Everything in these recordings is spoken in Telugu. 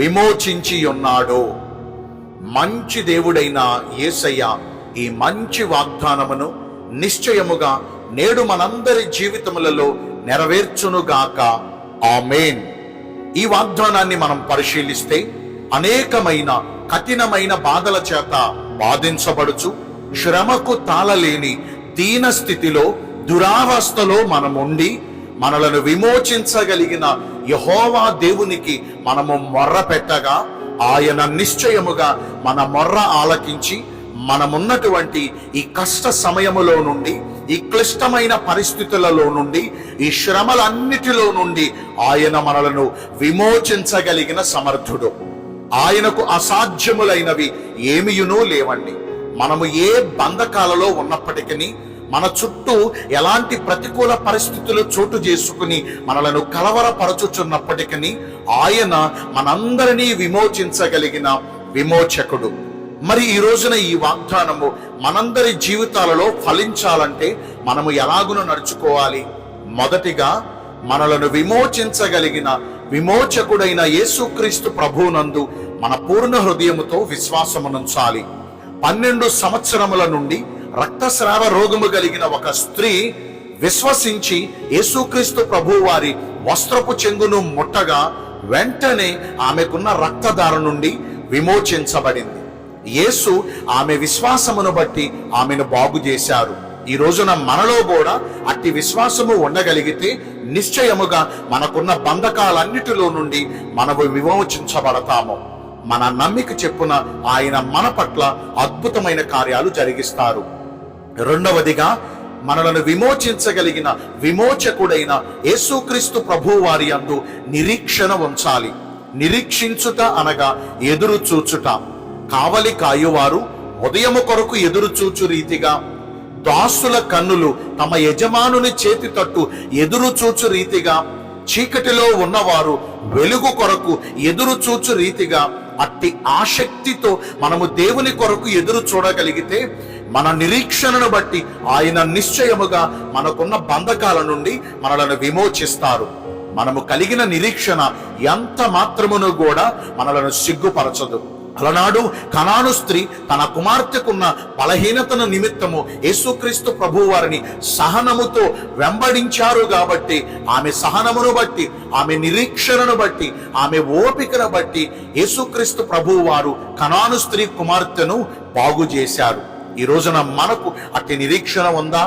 విమోచించి ఉన్నాడు. మంచి దేవుడైన యేసయ్య ఈ మంచి వాగ్దానమును నిశ్చయముగా నేడు మనందరి జీవితములలో నెరవేర్చునుగాక. ఆమెన్. ఈ వాగ్దానాన్ని మనం పరిశీలిస్తే అనేకమైన కఠినమైన బాధల చేత బాధించబడుచు శ్రమకు తాళలేని దీన స్థితిలో దురావస్థలో మనముండి మనలను విమోచించగలిగిన యహోవా దేవునికి మనము మొర్ర పెట్టగా ఆయన నిశ్చయముగా మన మొర్ర ఆలకించి మనమున్నటువంటి ఈ కష్ట సమయములో నుండి ఈ క్లిష్టమైన పరిస్థితులలో నుండి ఈ శ్రమలన్నిటిలో నుండి ఆయన మనలను విమోచించగలిగిన సమర్థుడు. ఆయనకు అసాధ్యములైనవి ఏమియునూ లేవండి. మనము ఏ బంధకాలలో ఉన్నప్పటికీ మన చుట్టూ ఎలాంటి ప్రతికూల పరిస్థితులు చోటు చేసుకుని మనలను కలవరపరచుచున్నప్పటికీ ఆయన మనందరినీ విమోచించగలిగిన విమోచకుడు. మరి ఈ రోజున ఈ వాగ్దానము మనందరి జీవితాలలో ఫలించాలంటే మనము ఎలాగున నడుచుకోవాలి? మొదటిగా మనలను విమోచించగలిగిన విమోచకుడైన యేసుక్రీస్తు ప్రభువునందు మన పూర్ణ హృదయముతో విశ్వాసమునుంచాలి. పన్నెండు సంవత్సరముల నుండి రక్తస్రావ రోగము కలిగిన ఒక స్త్రీ విశ్వసించి యేసుక్రీస్తు ప్రభు వారి వస్త్రపు చెంగును ముట్టగా వెంటనే ఆమెకున్న రక్తధార నుండి విమోచించబడింది. యేసు ఆమె విశ్వాసమును బట్టి ఆమెను బాగు చేశారు. ఈ రోజున మనలో కూడా అట్టి విశ్వాసము ఉండగలిగితే నిశ్చయముగా మనకున్న బంధకాలన్నిటిలో నుండి మనము విమోచించబడతాము. మన నమ్మిక చెప్పున ఆయన మన పట్ల అద్భుతమైన కార్యాలు జరిగిస్తారు. రెండవదిగా మనలను విమోచించగలిగిన విమోచకుడైన యేసుక్రీస్తు ప్రభు వారి అందు నిరీక్షణ ఉంచాలి. నిరీక్షించుట అనగా ఎదురు చూచుట. కావలి కాయువారు ఉదయము కొరకు ఎదురు చూచు రీతిగా దాసుల కన్నులు తమ యజమానుని చేతి తట్టు ఎదురు చూచు రీతిగా చీకటిలో ఉన్నవారు వెలుగు కొరకు ఎదురు చూచు రీతిగా అట్టి ఆసక్తితో మనము దేవుని కొరకు ఎదురు చూడగలిగితే మన నిరీక్షణను బట్టి ఆయన నిశ్చయముగా మనకున్న బంధకాల నుండి మనలను విమోచిస్తారు. మనము కలిగిన నిరీక్షణ ఎంత మాత్రమును కూడా మనలను సిగ్గుపరచదు. అలనాడు కనాను స్త్రీ తన కుమార్తెకున్న బలహీనతను నిమిత్తము యేసుక్రీస్తు ప్రభు వారిని సహనముతో వెంబడించారు కాబట్టి ఆమె సహనమును బట్టి ఆమె నిరీక్షణను బట్టి ఆమె ఓపికను బట్టి యేసుక్రీస్తు ప్రభు వారు కనాను స్త్రీ కుమార్తెను బాగు చేశారు ఈ రోజున మనకు అట్టి నిరీక్షణ ఉందా?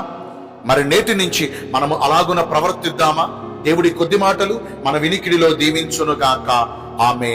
మరి నేటి నుంచి మనము అలాగున ప్రవర్తిద్దామా? దేవుడి కొద్ది మాటలు మన వినికిడిలో దీవించునుగాక ఆమె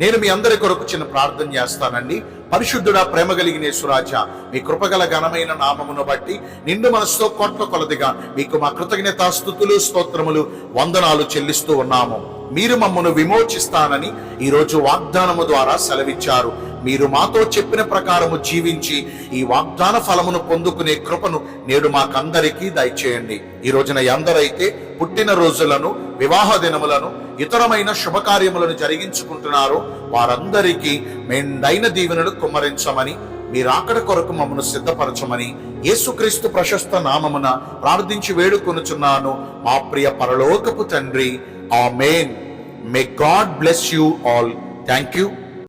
నేను మీ అందరి కొరకు చిన్న ప్రార్థన చేస్తానండి. పరిశుద్ధుడా ప్రేమ కలిగిన సురాజ మీ కృపగల ఘనమైన నామమును బట్టి నిండు మనసుతో కొట్ల కొలదిగా మీకు మా కృతజ్ఞతాస్థుతులు స్తోత్రములు వందనాలు చెల్లిస్తూ ఉన్నాము. మీరు మమ్మను విమోచిస్తానని ఈరోజు వాగ్దానము ద్వారా సెలవిచ్చారు. మీరు మాతో చెప్పిన ప్రకారము జీవించి ఈ వాగ్దాన ఫలమును పొందుకునే కృపను నేడు మాకందరికీ దయచేయండి. ఈ రోజున ఎందరైతే పుట్టిన రోజులను వివాహ దినములను ఇతరమైన శుభకార్యములను జరిగించుకుంటున్నారో. వారందరికీ మెండైన దీవెనలు కుమ్మరించమని మీరు అక్కడ కొరకు మమ్మను సిద్ధపరచమని యేసుక్రీస్తు ప్రశస్త నామమున ప్రార్థించి వేడుకొనుచున్నాను. మా ప్రియ పరలోకపు తండ్రి amen may God bless you all thank you